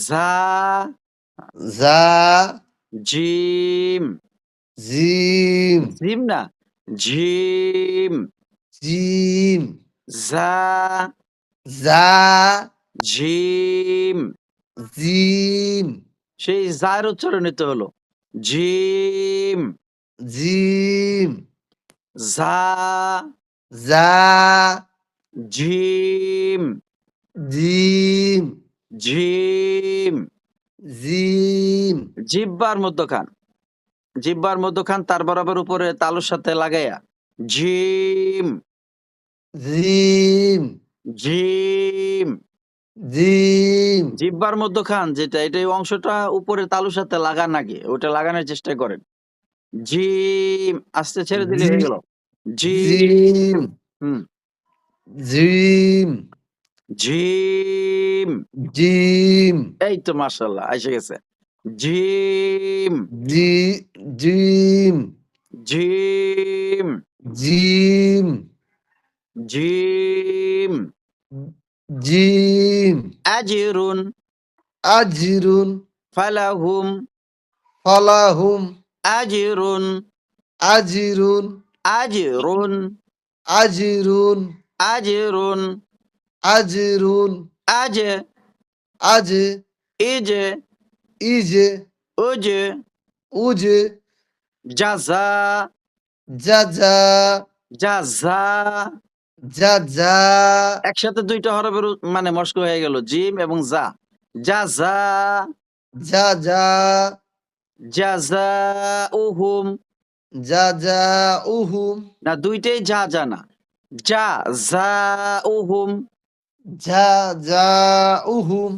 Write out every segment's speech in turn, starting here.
জা জা জিম জিম জিম না জিম জিম জা জা জিম জিম সেই জার উচ্চারণ নিতে হলো জিম জিম জা জা জিম জিম জিম। জিম। জিব্বার মধ্যখান। জিব্বার মধ্যখান তার বরাবর উপরে তালুর সাথে লাগাইয়া। জিম। জিম। জিম। জিম। জিব্বার মধ্যখান যেটা এটা এই অংশটা উপরে তালুর সাথে লাগান নাকি ওটা লাগানোর চেষ্টা করেন। জিম। আস্তে ছেড়ে দিলে হয়ে গেল। জিম। জিম। হুম। জিম। জিম এই তো মার্শাল্লাহ এসে গেছে। জিম জি জিম জিম জিম জিম জিম আজিরুন আজরুন ফালাহুম ফালাহুম আজিরুন আজরুন আজিরুন আজরুন আজিরুন আজরুন আজ আজ ইজ ইজে উজ উজে জাজা জাজা জাজা জাজা একসাথে দুইটা হরফের মানে মস্ক হয়ে গেল। জিম এবং জা। জাজা জাজা জাজা উহুম। জাজা উহুম। না দুইটাই যা যা না। যা যা উহুম। জাজা উহুম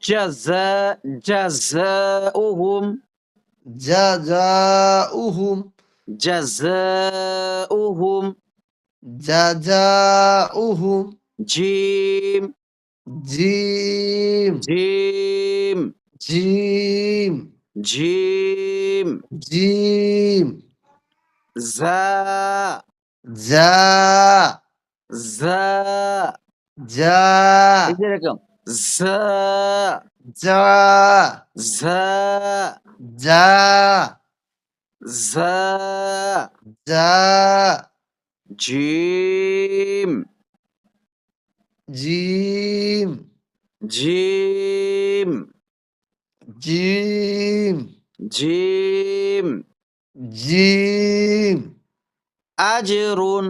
জাজা জাজা উহুম জাজা উহুম জাজা উহুম জাজা উহুম জিম জিম জিম জিম জিম জিম যা যা যা যা এই যে এরকম যা যা যা যা যা যা জিম জিম জিম জিম জিম জিম আজরুন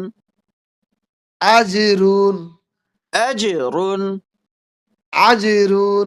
আজরুন আজরুন আজরুন